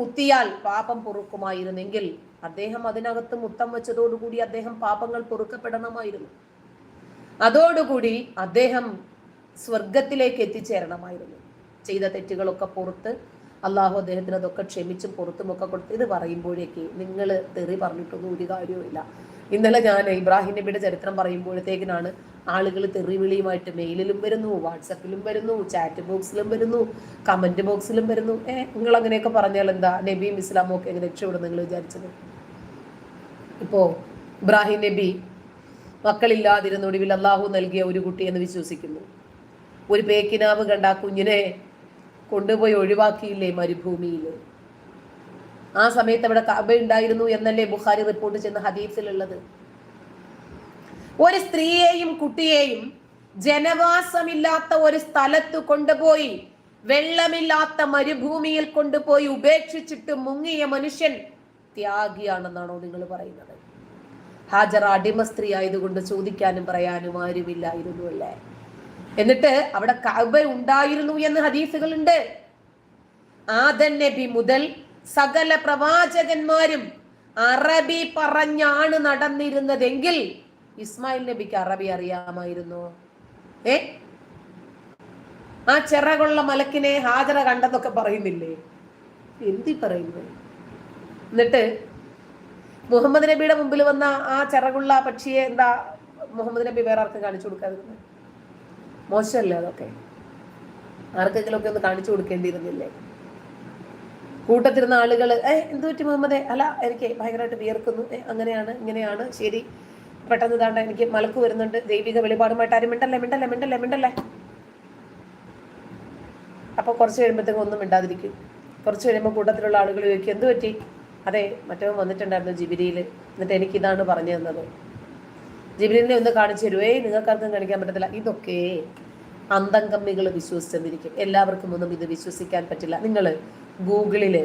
മുത്തിയാൽ പാപം പൊറുക്കുമായിരുന്നെങ്കിൽ അദ്ദേഹം അതിനകത്ത് മുത്തം വെച്ചതോടുകൂടി അദ്ദേഹം പാപങ്ങൾ പൊറുക്കപ്പെടണമായിരുന്നു. അതോടുകൂടി അദ്ദേഹം സ്വർഗത്തിലേക്ക് എത്തിച്ചേരണമായിരുന്നു. ചെയ്ത തെറ്റുകളൊക്കെ പുറത്ത് അള്ളാഹു അദ്ദേഹത്തിന് അതൊക്കെ ക്ഷമിച്ചും പുറത്തുമൊക്കെ കൊടുത്ത് ഇത് പറയുമ്പോഴേക്ക് നിങ്ങൾ തെറി പറഞ്ഞിട്ടൊന്നും ഒരു കാര്യവുമില്ല. ഇന്നലെ ഞാൻ ഇബ്രാഹിം നബിയുടെ ചരിത്രം പറയുമ്പോഴത്തേക്കിനാണ് ആളുകൾ തെറിവിളിയുമായിട്ട് മെയിലിലും വരുന്നു വാട്സപ്പിലും വരുന്നു ചാറ്റ് ബോക്സിലും വരുന്നു കമന്റ് ബോക്സിലും വരുന്നു. ഏ നിങ്ങൾ അങ്ങനെയൊക്കെ പറഞ്ഞാൽ എന്താ? നബിയും ഇസ്ലാമും ഒക്കെ എങ്ങനെ രക്ഷപ്പെടും നിങ്ങൾ വിചാരിച്ചത്? ഇപ്പോൾ ഇബ്രാഹിം നബി മക്കളില്ലാതിരുന്ന ഒടുവിൽ അള്ളാഹു നൽകിയ ഒരു കുട്ടി എന്ന് വിശ്വസിക്കുന്നു. ഒരു പേക്കിനാവ് കണ്ട കുഞ്ഞിനെ കൊണ്ടുപോയി ഒഴിവാക്കിയില്ലേ മരുഭൂമിയിൽ? ആ സമയത്ത് അവിടെ കഅബ ഉണ്ടായിരുന്നു എന്നല്ലേ ബുഖാരി റിപ്പോർട്ട് ചെയ്യുന്ന ഹദീസിലുള്ളത്. ഒരു സ്ത്രീയെയും കുട്ടിയെയും ജനവാസമില്ലാത്ത ഒരു സ്ഥലത്ത് കൊണ്ടുപോയി വെള്ളമില്ലാത്ത മരുഭൂമിയിൽ കൊണ്ടുപോയി ഉപേക്ഷിച്ചിട്ട് മുങ്ങിയ മനുഷ്യൻ ത്യാഗിയാണെന്നാണോ നിങ്ങൾ പറയുന്നത്? ഹാജർ അടിമ സ്ത്രീ ആയതുകൊണ്ട് ചോദിക്കാനും പറയാനും ആരുമില്ലായിരുന്നു അല്ലേ? എന്നിട്ട് അവിടെ കഅബ ഉണ്ടായിരുന്നു എന്ന് ഹദീസുകളുണ്ട്. ആദൻ നബി മുതൽ സകല പ്രവാചകന്മാരും അറബി പറഞ്ഞാണ് നടന്നിരുന്നതെങ്കിൽ ഇസ്മായിൽ നബിക്ക് അറബി അറിയാമായിരുന്നു. ഏ? ആ ചിറകുള്ള മലക്കിനെ ഹാജറ കണ്ടെന്നൊക്കെ പറയുന്നില്ലേ? എന്തി പറയുന്നു എന്നിട്ട് മുഹമ്മദ് നബിയുടെ മുമ്പിൽ വന്ന ആ ചിറകുള്ള പക്ഷിയെ എന്താ മുഹമ്മദ് നബി വേറെ ആർക്കും കാണിച്ചു കൊടുക്കാതിരുന്നത് മോശമല്ലേ അതൊക്കെ? ആർക്കെങ്കിലും ഒക്കെ ഒന്ന് കാണിച്ചു കൊടുക്കേണ്ടിയിരുന്നില്ലേ? കൂട്ടത്തിരുന്ന ആളുകൾ ഏ എന്ത് പറ്റി മുഹമ്മദേ? അല്ല എനിക്ക് ഭയങ്കരമായിട്ട് വിയർക്കുന്നു. ഏ അങ്ങനെയാണ് ഇങ്ങനെയാണ്. ശരി പെട്ടെന്ന് ഇതാണ്ട് എനിക്ക് മലക്ക് വരുന്നുണ്ട്. ദൈവിക വെളിപാടുമായിട്ട് ആരും മിണ്ടല്ലേ മിണ്ടല്ലേ മിണ്ടല്ലേ മിണ്ടല്ലേ? അപ്പൊ കുറച്ച് കഴിയുമ്പോഴത്തേക്കും ഒന്നും മിണ്ടാതിരിക്കും. കുറച്ച് കഴിയുമ്പോൾ കൂട്ടത്തിലുള്ള ആളുകൾ ചോദിക്കും എന്ത് പറ്റി? അതെ മറ്റവൻ വന്നിട്ടുണ്ടായിരുന്നു ജിബിരിയിൽ എന്നിട്ട് എനിക്ക് ഇതാണ് പറഞ്ഞു തന്നത്. ജിബിലിനെ ഒന്ന് കാണിച്ചു തരുവേ? നിങ്ങൾക്കാർക്കും കാണിക്കാൻ പറ്റത്തില്ല. ഇതൊക്കെ അന്തംകമ്മികൾ വിശ്വസിച്ചെന്നിരിക്കും. എല്ലാവർക്കും ഒന്നും ഇത് വിശ്വസിക്കാൻ പറ്റില്ല. നിങ്ങൾ ഗൂഗിളിൽ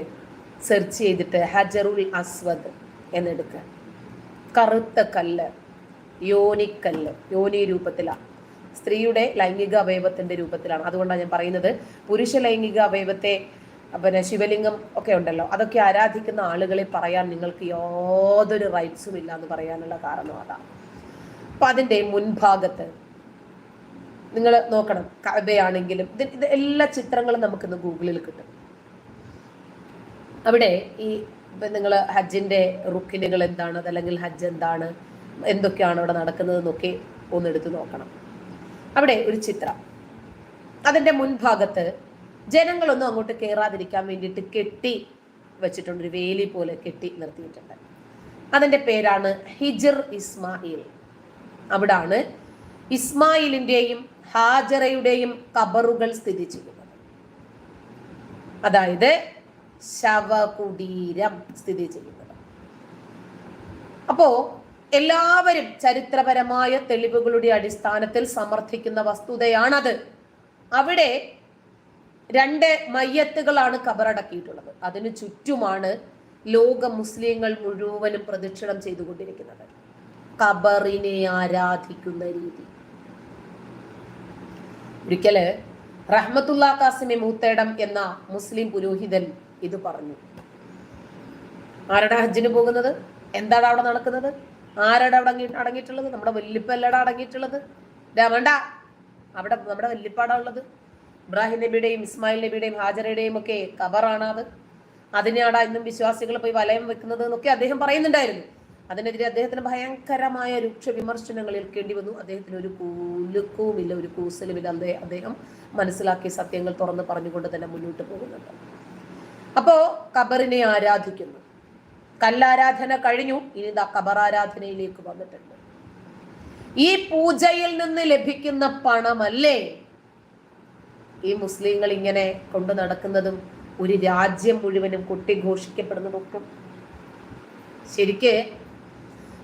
സെർച്ച് ചെയ്തിട്ട് ഹജറുൽ അസ്വദ് എന്നെടുക്കുക കറുത്ത കല്ല് യോനിക്കല്ല് യോനി രൂപത്തിലാണ് സ്ത്രീയുടെ ലൈംഗിക അവയവത്തിന്റെ രൂപത്തിലാണ്. അതുകൊണ്ടാണ് ഞാൻ പറയുന്നത് പുരുഷ ലൈംഗിക അവയവത്തെ പിന്നെ ശിവലിംഗം ഒക്കെ ഉണ്ടല്ലോ അതൊക്കെ ആരാധിക്കുന്ന ആളുകളെ പറയാൻ നിങ്ങൾക്ക് യാതൊരു റൈറ്റ്സും ഇല്ല എന്ന് പറയാനുള്ള കാരണം അതാണ് അപ്പം അതിന്റെ മുൻഭാഗത്ത് നിങ്ങൾ നോക്കണം കബയാണെങ്കിലും ഇത് ഇത് എല്ലാ ചിത്രങ്ങളും നമുക്കിന്ന് ഗൂഗിളിൽ കിട്ടും. അവിടെ ഈ നിങ്ങൾ ഹജ്ജിന്റെ റുക്കിനുകൾ എന്താണ്? അതല്ലെങ്കിൽ ഹജ്ജ് എന്താണ്? എന്തൊക്കെയാണ് അവിടെ നടക്കുന്നത് എന്നൊക്കെ ഒന്നെടുത്ത് നോക്കണം. അവിടെ ഒരു ചിത്രം. അതിന്റെ മുൻഭാഗത്ത് ജനങ്ങളൊന്നും അങ്ങോട്ട് കയറാതിരിക്കാൻ വേണ്ടിയിട്ട് കെട്ടി വെച്ചിട്ടുണ്ട്. ഒരു വേലി പോലെ കെട്ടി നിർത്തിയിട്ടുണ്ട്. അതിന്റെ പേരാണ് ഹിജർ ഇസ്മായിൽ. അവിടാണ് ഇസ്മായിലിന്റെയും ഹാജറയുടെയും കബറുകൾ സ്ഥിതി ചെയ്യുന്നത്. അതായത് ശവകുടീരം സ്ഥിതി ചെയ്യുന്നത്. അപ്പോ എല്ലാവരും ചരിത്രപരമായ തെളിവുകളുടെ അടിസ്ഥാനത്തിൽ സമർത്ഥിക്കുന്ന വസ്തുതയാണത്. അവിടെ രണ്ട് മയ്യത്തുകളാണ് കബറടക്കിയിട്ടുള്ളത്. അതിനു ചുറ്റുമാണ് ലോക മുസ്ലിങ്ങൾ മുഴുവനും പ്രദക്ഷിണം ചെയ്തുകൊണ്ടിരിക്കുന്നത്. കബറിനെ ആരാധിക്കുന്ന രീതി. ഒരിക്കൽ റഹ്മത്തുള്ള കാസിമി മൂത്തേടം എന്ന മുസ്ലിം പുരോഹിതൻ ഇത് പറഞ്ഞു. ആരുടെ ഹജ്ജിന് പോകുന്നത്? എന്താണ് അവിടെ നടക്കുന്നത്? ആരുടെ അവിടെ അടങ്ങി അടങ്ങിയിട്ടുള്ളത്? നമ്മുടെ വല്ലിപ്പല്ലട അടങ്ങിയിട്ടുള്ളത്. വേണ്ട. അവിടെ നമ്മുടെ വല്ലിപ്പാടാ ഉള്ളത്. ഇബ്രാഹിം നബിയുടെയും ഇസ്മായിൽ നബിയുടെയും ഹാജറയുടെയും ഒക്കെ കബറാണ് അത്. അതിനാണ് ഇന്നും വിശ്വാസികൾ പോയി വലയം വെക്കുന്നത് എന്നൊക്കെ അദ്ദേഹം പറയുന്നുണ്ടായിരുന്നു. അതിനെതിരെ അദ്ദേഹത്തിന് ഭയങ്കരമായ രൂക്ഷ വിമർശനങ്ങൾ ഏൽക്കേണ്ടി വന്നു. അദ്ദേഹത്തിന് ഒരു കൂലുക്കവുമില്ല ഒരു കൂസലുമില്ല. അദ്ദേഹം മനസ്സിലാക്കിയ സത്യങ്ങൾ തുറന്ന് പറഞ്ഞുകൊണ്ട് തന്നെ മുന്നോട്ട് പോകുന്നുണ്ട്. അപ്പോ കബറിനെ ആരാധിക്കുന്നു. കല്ലാരാധന കഴിഞ്ഞു ഇനി ഇതാ കബറാരാധനയിലേക്ക് വന്നിട്ടുണ്ട്. ഈ പൂജയിൽ നിന്ന് ലഭിക്കുന്ന പണമല്ലേ? ഈ മുസ്ലിങ്ങൾ ഇങ്ങനെ കൊണ്ടു നടക്കുന്നതും ഒരു രാജ്യം മുഴുവനും കൊട്ടിഘോഷിക്കപ്പെടുന്നതൊക്കെ. ശരിക്ക്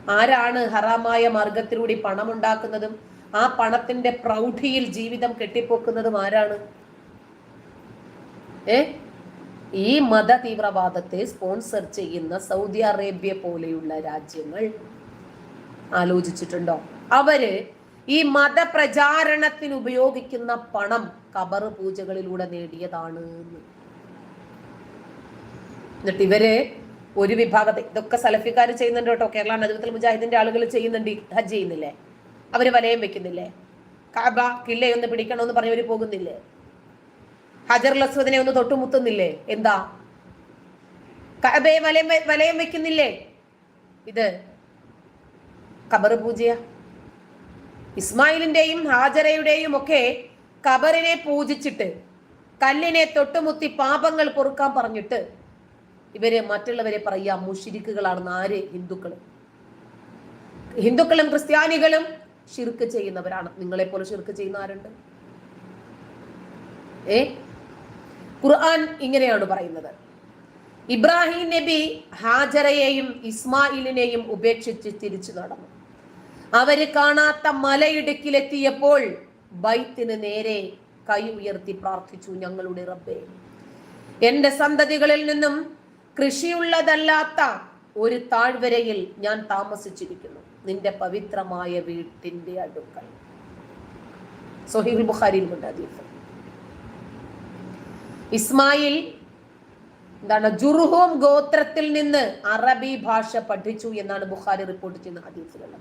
ആരാണ് ഹറാമായ മാർഗത്തിലൂടെ പണമുണ്ടാക്കുന്നതും ആ പണത്തിന്റെ പ്രൗഢിയിൽ ജീവിതം കെട്ടിപ്പോക്കുന്നതും ആരാണ്? ഏ? ഈ മത തീവ്രവാദത്തെ സ്പോൺസർ ചെയ്യുന്ന സൗദി അറേബ്യ പോലെയുള്ള രാജ്യങ്ങൾ ആലോചിച്ചിട്ടുണ്ടോ? അവർ ഈ മതപ്രചാരണത്തിന് ഉപയോഗിക്കുന്ന പണം കബർ പൂജകളിലൂടെ നേടിയതാണ് എന്നിട്ട് ഇവർ ഒരു വിഭാഗത്തെ ഇതൊക്കെ സലഫിക്കാർ ചെയ്യുന്നുണ്ട് കേട്ടോ. കേരള നദീവത്തിൽ മുജാഹിദിന്റെ ആളുകൾ ചെയ്യുന്നുണ്ട് ഹജ്ജ് ചെയ്യുന്നില്ലേ? അവർ വലയം വെക്കുന്നില്ലേ? കാബ കില്ലയൊന്ന് പിടിക്കണമെന്ന് പറഞ്ഞവര് പോകുന്നില്ലേ? ഹജർ ലസ്വദിനെ ഒന്ന് തൊട്ടുമുത്തുന്നില്ലേ? എന്താ? കഅബയെ വലയം വലയം വെക്കുന്നില്ലേ? ഇത് കബർ പൂജയ. ഇസ്മായിലിന്റെയും ഹാജറയുടെയും ഒക്കെ കബറിനെ പൂജിച്ചിട്ട് കല്ലിനെ തൊട്ടുമുത്തി പാപങ്ങൾ പൊറുക്കാൻ പറഞ്ഞിട്ട് ഇവരെ മറ്റുള്ളവരെ പറയാ മുഷിരിക്കുകളാണെന്ന് ആര്? ഹിന്ദുക്കൾ ഹിന്ദുക്കളും ക്രിസ്ത്യാനികളും ഷിർക്ക് ചെയ്യുന്നവരാണ്. നിങ്ങളെപ്പോലെ ഷിർക്ക് ചെയ്യുന്ന ആരുണ്ട്? ഏ? ഖുർആൻ ഇങ്ങനെയാണ് പറയുന്നത്. ഇബ്രാഹിം നബി ഹാജറയെയും ഇസ്മായിലിനെയും ഉപേക്ഷിച്ച് തിരിച്ചു നടന്നു. അവർ കാണാത്ത മലയിടുക്കിലെത്തിയപ്പോൾ ബൈത്തിന് നേരെ കൈ ഉയർത്തി പ്രാർത്ഥിച്ചു ഞങ്ങളുടെ റബ്ബേ എന്റെ സന്തതികളിൽ നിന്നും കൃഷിയുള്ളതല്ലാത്ത ഒരു താഴ്വരയിൽ ഞാൻ താമസിച്ചിരിക്കുന്നു. നിന്റെ പവിത്രമായ വീട്ടിന്റെ അടുക്കൽ. സൊഹീൽ ബുഖാരിൽ ഹദീസ്. ഇസ്മായിൽ എന്താണ് ജുർഹോം ഗോത്രത്തിൽ നിന്ന് അറബി ഭാഷ പഠിച്ചു എന്നാണ് ബുഖാരി റിപ്പോർട്ട് ചെയ്യുന്ന ഹദീസുകളിൽ.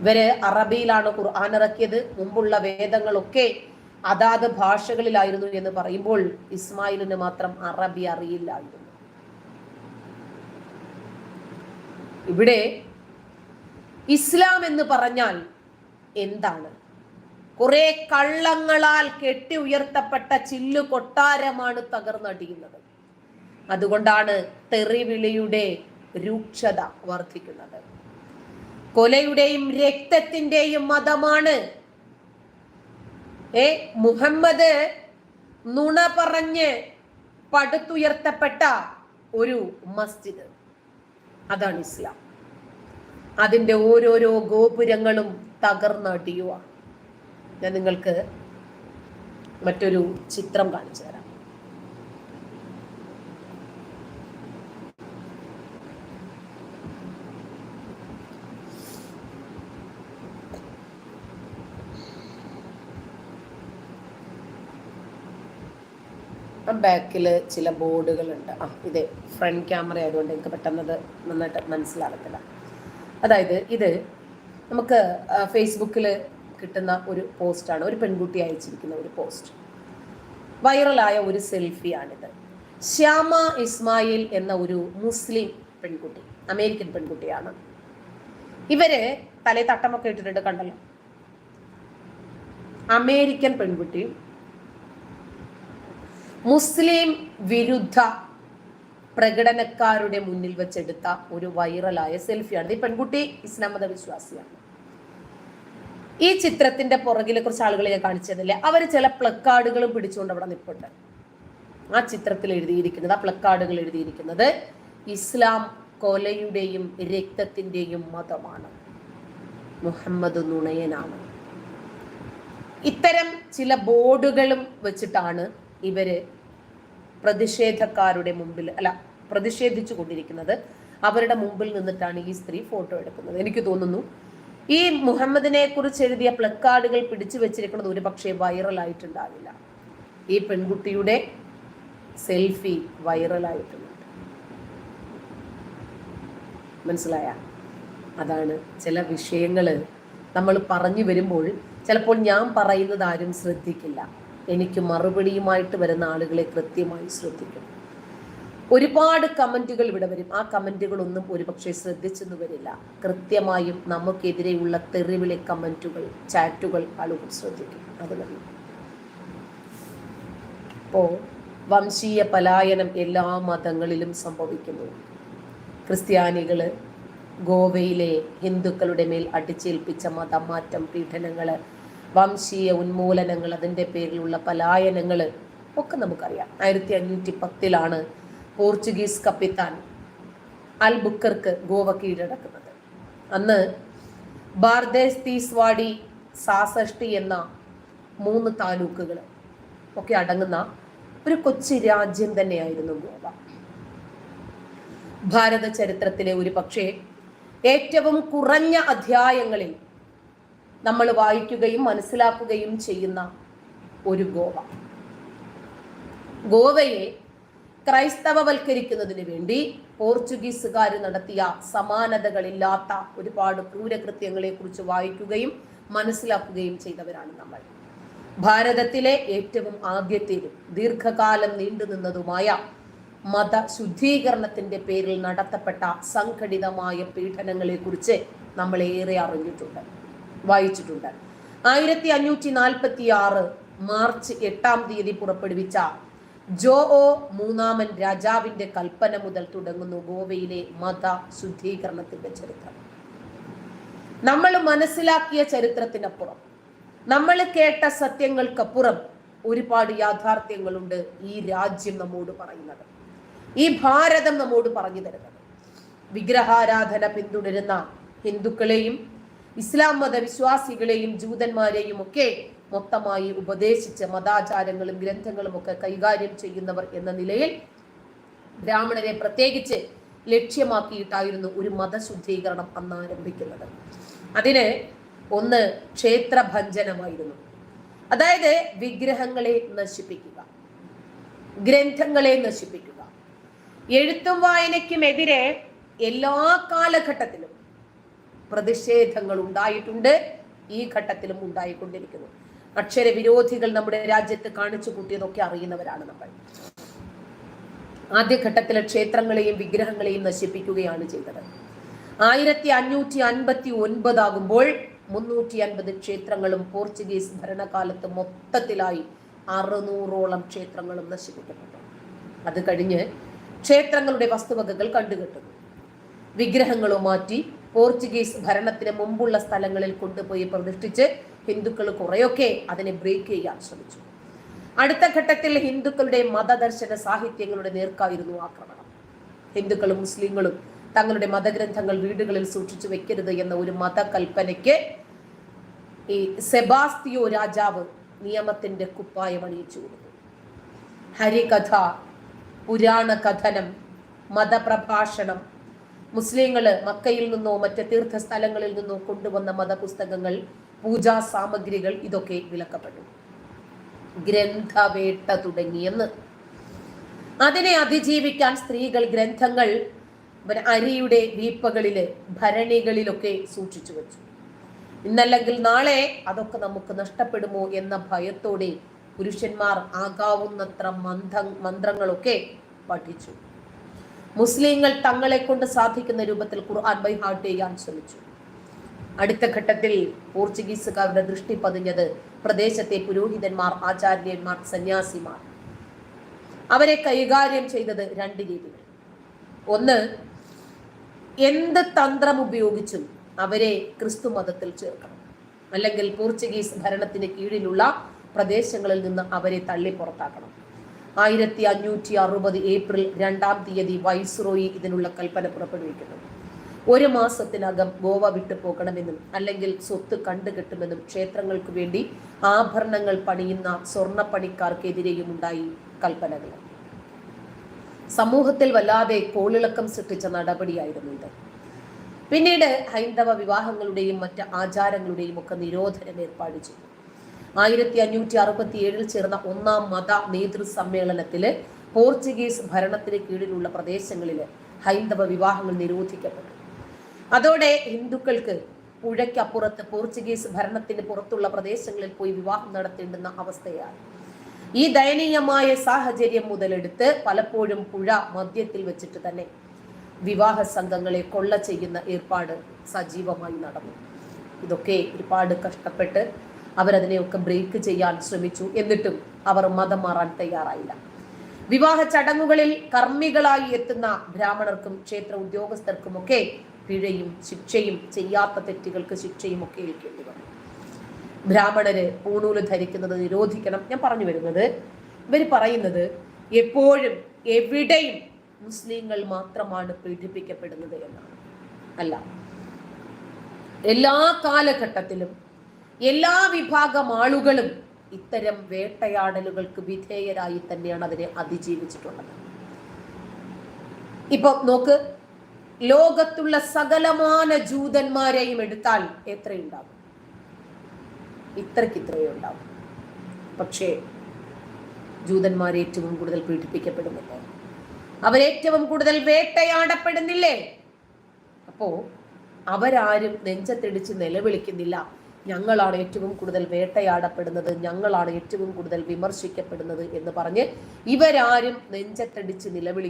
ഇവർ അറബിയിലാണ് ഖുർആൻ ഇറക്കിയത്. മുമ്പുള്ള വേദങ്ങളൊക്കെ അതാത് ഭാഷകളിലായിരുന്നു എന്ന് പറയുമ്പോൾ ഇസ്മായിലിന് മാത്രം അറബി അറിയില്ലായിരുന്നു ഇവിടെ ഇസ്ലാം എന്ന് പറഞ്ഞാൽ എന്താണ്? കുറെ കള്ളങ്ങളാൽ കെട്ടി ഉയർത്തപ്പെട്ട ചില്ലു കൊട്ടാരമാണ് തകർന്നടിയുന്നത്. അതുകൊണ്ടാണ് തെറിവിളിയുടെ രൂക്ഷത വർദ്ധിക്കുന്നത്. കൊലയുടെയും രക്തത്തിന്റെയും മതമാണ്. ഏ മുഹമ്മദ് നുണ പറഞ്ഞ് പടുത്തുയർത്തപ്പെട്ട ഒരു മസ്ജിദ്. അതാണ് ഇസ്ലാം. അതിന്റെ ഓരോരോ ഗോപുരങ്ങളും തകർന്നടിയുക ഞാൻ നിങ്ങൾക്ക് മറ്റൊരു ചിത്രം കാണിച്ചു തരാം. ബാക്കിൽ ചില ബോർഡുകളുണ്ട്. ആ ഇത് ഫ്രണ്ട് ക്യാമറ ആയതുകൊണ്ട് എനിക്ക് പെട്ടെന്നത് നന്നായിട്ട് മനസ്സിലാകത്തില്ല. അതായത് ഇത് നമുക്ക് ഫേസ്ബുക്കിൽ കിട്ടുന്ന ഒരു പോസ്റ്റാണ് ഒരു പെൺകുട്ടി അയച്ചിരിക്കുന്ന ഒരു പോസ്റ്റ്. വൈറലായ ഒരു സെൽഫിയാണിത്. ശ്യാമ ഇസ്മായിൽ എന്ന ഒരു മുസ്ലിം പെൺകുട്ടി അമേരിക്കൻ പെൺകുട്ടിയാണ്. ഇവർ തലേ തട്ടമൊക്കെ ഇട്ടിട്ടുണ്ട് കണ്ടല്ലോ. അമേരിക്കൻ പെൺകുട്ടി മുസ്ലിം വിരുദ്ധ പ്രകടനക്കാരുടെ മുന്നിൽ വെച്ചെടുത്ത ഒരു വൈറലായ സെൽഫിയാണ് ഈ പെൺകുട്ടി ഇസ്ലാം മത വിശ്വാസിയാണ്. ഈ ചിത്രത്തിന്റെ പുറകിലെ കുറച്ച് ആളുകൾ ഞാൻ കാണിച്ചതല്ലേ അവർ ചില പ്ലക്കാർഡുകളും പിടിച്ചുകൊണ്ട് അവിടെ നിൽപ്പുണ്ട് ആ ചിത്രത്തിൽ എഴുതിയിരിക്കുന്നത് ആ പ്ലക്കാർഡുകൾ എഴുതിയിരിക്കുന്നത് ഇസ്ലാം കൊലയുടെയും രക്തത്തിന്റെയും മതമാണ്. മുഹമ്മദ് നുണയനാണ്. ഇത്തരം ചില ബോർഡുകളും വെച്ചിട്ടാണ് ഇവർ പ്രതിഷേധക്കാരുടെ മുമ്പിൽ അല്ല പ്രതിഷേധിച്ചു കൊണ്ടിരിക്കുന്നത്. അവരുടെ മുമ്പിൽ നിന്നിട്ടാണ് ഈ സ്ത്രീ ഫോട്ടോ എടുക്കുന്നത്. എനിക്ക് തോന്നുന്നു ഈ മുഹമ്മദിനെ കുറിച്ച് എഴുതിയ പ്ലക്കാർഡുകൾ പിടിച്ചു വെച്ചിരിക്കുന്നത് ഒരു പക്ഷേ വൈറലായിട്ടുണ്ടാവില്ല. ഈ പെൺകുട്ടിയുടെ സെൽഫി വൈറലായിട്ടുണ്ട്. മനസ്സിലായ? അതാണ് ചില വിഷയങ്ങൾ നമ്മൾ പറഞ്ഞു വരുമ്പോൾ ചിലപ്പോൾ ഞാൻ പറയുന്നത് ആരും ശ്രദ്ധിക്കില്ല. എനിക്ക് മറുപടിയുമായിട്ട് വരുന്ന ആളുകളെ കൃത്യമായി ശ്രദ്ധിക്കും ഒരുപാട് കമന്റുകൾ ഇവിടെ വരും. ആ കമന്റുകളൊന്നും ഒരുപക്ഷെ ശ്രദ്ധിച്ചെന്ന് വരില്ല കൃത്യമായും നമുക്കെതിരെയുള്ള തെറിവിളി കമന്റുകൾ ചാറ്റുകൾ ആളുകൾ ശ്രദ്ധിക്കും. അത് മതി. ഇപ്പോ വംശീയ പലായനം എല്ലാ മതങ്ങളിലും സംഭവിക്കുന്നു. ക്രിസ്ത്യാനികൾ ഗോവയിലെ ഹിന്ദുക്കളുടെ മേൽ അടിച്ചേൽപ്പിച്ച മതമാറ്റം പീഡനങ്ങൾ വംശീയ ഉന്മൂലനങ്ങൾ അതിന്റെ പേരിലുള്ള പലായനങ്ങൾ ഒക്കെ നമുക്കറിയാം. ആയിരത്തി അഞ്ഞൂറ്റി പത്തിലാണ് പോർച്ചുഗീസ് കപ്പിത്താൻ അൽ ബുക്കർക്ക് ഗോവ കീഴടക്കുന്നത്. അന്ന് ബാർദേസ് തീസ്വാടി സാസഷ്ടി എന്ന മൂന്ന് താലൂക്കുകൾ ഒക്കെ അടങ്ങുന്ന ഒരു കൊച്ചു രാജ്യം തന്നെയായിരുന്നു ഗോവ. ഭാരത ചരിത്രത്തിലെ ഒരു പക്ഷേ ഏറ്റവും കുറഞ്ഞ അധ്യായങ്ങളിൽ നമ്മൾ വായിക്കുകയും മനസ്സിലാക്കുകയും ചെയ്യുന്ന ഒരു ഗോവ. ഗോവയെ ക്രൈസ്തവവൽക്കരിക്കുന്നതിന് വേണ്ടി പോർച്ചുഗീസുകാർ നടത്തിയ സമാനതകളില്ലാത്ത ഒരുപാട് ക്രൂരകൃത്യങ്ങളെ കുറിച്ച് വായിക്കുകയും മനസ്സിലാക്കുകയും ചെയ്തവരാണ് നമ്മൾ. ഭാരതത്തിലെ ഏറ്റവും ആദ്യത്തേതും ദീർഘകാലം നീണ്ടുനിന്നതുമായ മത ശുദ്ധീകരണത്തിന്റെ പേരിൽ നടത്തപ്പെട്ട സംഘടിതമായ പീഡനങ്ങളെ കുറിച്ച് നമ്മൾ ഏറെ അറിഞ്ഞിട്ടുണ്ട് വായിച്ചിട്ടുണ്ട്. ആയിരത്തി അഞ്ഞൂറ്റി നാൽപ്പത്തി ആറ് മാർച്ച് എട്ടാം തീയതി പുറപ്പെടുവിച്ച ജോ ഒ മൂന്നാമൻ രാജാവിന്റെ കൽപ്പന മുതൽ തുടങ്ങുന്നു ഗോവയിലെ മത ശുദ്ധീകരണത്തിന്റെ ചരിത്രം. നമ്മൾ മനസ്സിലാക്കിയ ചരിത്രത്തിനപ്പുറം നമ്മൾ കേട്ട സത്യങ്ങൾക്കപ്പുറം ഒരുപാട് യാഥാർത്ഥ്യങ്ങളുണ്ട് ഈ രാജ്യം നമ്മോട് പറയുന്നത്. ഈ ഭാരതം നമ്മോട് പറഞ്ഞു തരുന്നത്. വിഗ്രഹാരാധന പിന്തുടരുന്ന ഹിന്ദുക്കളെയും ഇസ്ലാം മത വിശ്വാസികളെയും ജൂതന്മാരെയും ഒക്കെ മൊത്തമായി ഉപദേശിച്ച് മതാചാരങ്ങളും ഗ്രന്ഥങ്ങളും ഒക്കെ കൈകാര്യം ചെയ്യുന്നവർ എന്ന നിലയിൽ ബ്രാഹ്മണരെ പ്രത്യേകിച്ച് ലക്ഷ്യമാക്കിയിട്ടായിരുന്നു ഒരു മതശുദ്ധീകരണം അന്ന് ആരംഭിക്കുന്നത്. അതിന് ഒന്ന് ക്ഷേത്രഭഞ്ജനമായിരുന്നു. അതായത് വിഗ്രഹങ്ങളെ നശിപ്പിക്കുക ഗ്രന്ഥങ്ങളെ നശിപ്പിക്കുക. എഴുത്തും വായനയ്ക്കുമെതിരെ എല്ലാ കാലഘട്ടത്തിലും പ്രതിഷേധങ്ങൾ ഉണ്ടായിട്ടുണ്ട് ഈ ഘട്ടത്തിലും ഉണ്ടായിക്കൊണ്ടിരിക്കുന്നു. അക്ഷര വിരോധികൾ നമ്മുടെ രാജ്യത്ത് കാണിച്ചു കൂട്ടിയതൊക്കെ അറിയുന്നവരാണ് നമ്മൾ. ആദ്യഘട്ടത്തിലെ ക്ഷേത്രങ്ങളെയും വിഗ്രഹങ്ങളെയും നശിപ്പിക്കുകയാണ് ചെയ്തത്. ആയിരത്തി അഞ്ഞൂറ്റി അൻപത്തി ഒൻപതാകുമ്പോൾ മുന്നൂറ്റി അൻപത് ക്ഷേത്രങ്ങളും പോർച്ചുഗീസ് ഭരണകാലത്ത് മൊത്തത്തിലായി അറുന്നൂറോളം ക്ഷേത്രങ്ങളും നശിപ്പിക്കപ്പെട്ടു. അത് കഴിഞ്ഞ് ക്ഷേത്രങ്ങളുടെ വസ്തുവകകൾ കണ്ടുകെട്ടുന്നു. വിഗ്രഹങ്ങളും മാറ്റി പോർച്ചുഗീസ് ഭരണത്തിന് മുമ്പുള്ള സ്ഥലങ്ങളിൽ കൊണ്ടുപോയി പ്രതിഷ്ഠിച്ച് ഹിന്ദുക്കൾ കുറെയൊക്കെ അതിനെ ബ്രേക്ക് ചെയ്യാൻ ശ്രമിച്ചു. അടുത്ത ഘട്ടത്തിൽ ഹിന്ദുക്കളുടെ മതദർശന സാഹിത്യങ്ങളുടെ നേർക്കായിരുന്നു ആക്രമണം. ഹിന്ദുക്കളും മുസ്ലിങ്ങളും തങ്ങളുടെ മതഗ്രന്ഥങ്ങൾ വീടുകളിൽ സൂക്ഷിച്ചു വെക്കരുത് എന്ന ഒരു മതകൽപ്പനയ്ക്ക് ഈ സെബാസ്തിയോ രാജാവ് നിയമത്തിന്റെ കുപ്പായം അണിയിച്ചു കൊടുത്തു. ഹരികഥ പുരാണ കഥനം മതപ്രഭാഷണം മുസ്ലിങ്ങൾ മക്കയിൽ നിന്നോ മറ്റ് തീർത്ഥസ്ഥലങ്ങളിൽ നിന്നോ കൊണ്ടുവന്ന മതപുസ്തകങ്ങൾ പൂജാ സാമഗ്രികൾ ഇതൊക്കെ വിലക്കപ്പെട്ടു. ഗ്രന്ഥവേട്ട തുടങ്ങിയെന്ന്. അതിനെ അതിജീവിക്കാൻ സ്ത്രീകൾ ഗ്രന്ഥങ്ങൾ അരിയുടെ വീപ്പകളിൽ ഭരണികളിലൊക്കെ സൂക്ഷിച്ചു വെച്ചു. ഇന്നല്ലെങ്കിൽ നാളെ അതൊക്കെ നമുക്ക് നഷ്ടപ്പെടുമോ എന്ന ഭയത്തോടെ പുരുഷന്മാർ ആകാവുന്നത്ര മന്ത്ര മന്ത്രങ്ങളൊക്കെ പഠിച്ചു. മുസ്ലിങ്ങൾ തങ്ങളെ കൊണ്ട് സാധിക്കുന്ന രൂപത്തിൽ ഖുർആൻ ബൈ ഹാർട്ട് ചെയ്യാൻ ശ്രമിച്ചു. അടുത്ത ഘട്ടത്തിൽ പോർച്ചുഗീസുകാരുടെ ദൃഷ്ടി പതിഞ്ഞത് പ്രദേശത്തെ പുരോഹിതന്മാർ ആചാര്യന്മാർ സന്യാസിമാർ. അവരെ കൈകാര്യം ചെയ്തത് രണ്ട് രീതികൾ. ഒന്ന് എന്ത് തന്ത്രം ഉപയോഗിച്ചും അവരെ ക്രിസ്തു മതത്തിൽ ചേർക്കണം. അല്ലെങ്കിൽ പോർച്ചുഗീസ് ഭരണത്തിന് കീഴിലുള്ള പ്രദേശങ്ങളിൽ നിന്ന് അവരെ തള്ളി പുറത്താക്കണം. ആയിരത്തി അഞ്ഞൂറ്റി അറുപത് ഏപ്രിൽ രണ്ടാം തീയതി വൈസ്രോയി ഇതിനുള്ള കൽപ്പന പുറപ്പെടുവിക്കുന്നു. ഒരു മാസത്തിനകം ഗോവ വിട്ടു പോകണമെന്നും അല്ലെങ്കിൽ സ്വത്ത് കണ്ടുകെട്ടുമെന്നും ക്ഷേത്രങ്ങൾക്ക് വേണ്ടി ആഭരണങ്ങൾ പണിയുന്ന സ്വർണപ്പണിക്കാർക്കെതിരെയും ഉണ്ടായി കൽപ്പനകൾ. സമൂഹത്തിൽ വല്ലാതെ കോളിളക്കം സൃഷ്ടിച്ച നടപടിയായിരുന്നു ഇത്. പിന്നീട് ഹൈന്ദവ വിവാഹങ്ങളുടെയും മറ്റ് ആചാരങ്ങളുടെയും ഒക്കെ നിരോധനം ഏർപ്പാട് ചെയ്തു. ആയിരത്തി അഞ്ഞൂറ്റി അറുപത്തി ഏഴിൽ ചേർന്ന ഒന്നാം മത നേതൃ സമ്മേളനത്തിൽ പോർച്ചുഗീസ് ഭരണത്തിന് കീഴിലുള്ള പ്രദേശങ്ങളിൽ ഹൈന്ദവ വിവാഹങ്ങൾ നിരോധിക്കപ്പെട്ടു. അതോടെ ഹിന്ദുക്കൾക്ക് പുഴയ്ക്കപ്പുറത്ത് പോർച്ചുഗീസ് ഭരണത്തിന് പുറത്തുള്ള പ്രദേശങ്ങളിൽ പോയി വിവാഹം നടത്തേണ്ടുന്ന അവസ്ഥയാണ്. ഈ ദയനീയമായ സാഹചര്യം മുതലെടുത്ത് പലപ്പോഴും പുഴ മദ്യത്തിൽ വെച്ചിട്ട് തന്നെ വിവാഹ സംഘങ്ങളെ കൊള്ള ചെയ്യുന്ന ഏർപ്പാട് സജീവമായി നടന്നു. ഇതൊക്കെ ഒരുപാട് കഷ്ടപ്പെട്ട് അവരതിനെയൊക്കെ ബ്രേക്ക് ചെയ്യാൻ ശ്രമിച്ചു. എന്നിട്ടും അവർ മതം മാറാൻ തയ്യാറായില്ല. വിവാഹ ചടങ്ങുകളിൽ കർമ്മികളായി എത്തുന്ന ബ്രാഹ്മണർക്കും ക്ഷേത്ര ഉദ്യോഗസ്ഥർക്കും ഒക്കെ പിഴയും ശിക്ഷയും ചെയ്യാത്ത തെറ്റുകൾക്ക് ശിക്ഷയും ഒക്കെ ഏൽക്കേണ്ടി വന്നു. ബ്രാഹ്മണര് പൂണൂൽ ധരിക്കുന്നത് നിരോധിക്കണം. ഞാൻ പറഞ്ഞു വരുന്നത് ഇവർ പറയുന്നത് എപ്പോഴും എവിടെയും മുസ്ലിങ്ങൾ മാത്രമാണ് പീഡിപ്പിക്കപ്പെടുന്നത് എന്നാണ്. അല്ല എല്ലാ കാലഘട്ടത്തിലും എല്ലാ വിഭാഗം ആളുകളും ഇത്തരം വേട്ടയാടലുകൾക്ക് വിധേയരായി തന്നെയാണ് അതിനെ അതിജീവിച്ചിട്ടുള്ളത്. ഇപ്പൊ നോക്ക് ലോകത്തുള്ള സകലമാന ജൂതന്മാരെയും എടുത്താൽ എത്രയുണ്ടാവും? ഇത്രക്ക് ഇത്രയേ ഉണ്ടാവും. പക്ഷേ ജൂതന്മാരെ ഏറ്റവും കൂടുതൽ പീഡിപ്പിക്കപ്പെടുന്നില്ലേ? അവരേറ്റവും കൂടുതൽ വേട്ടയാടപ്പെടുന്നില്ലേ? അപ്പോ അവരാരും നെഞ്ചത്തിടിച്ച് നിലവിളിക്കുന്നില്ല. ഞങ്ങളാണ് ഏറ്റവും കൂടുതൽ വേട്ടയാടപ്പെടുന്നത് ഞങ്ങളാണ് ഏറ്റവും കൂടുതൽ വിമർശിക്കപ്പെടുന്നത് എന്ന് പറഞ്ഞ് ഇവരാരും നെഞ്ചത്തടിച്ച് നിലവിളി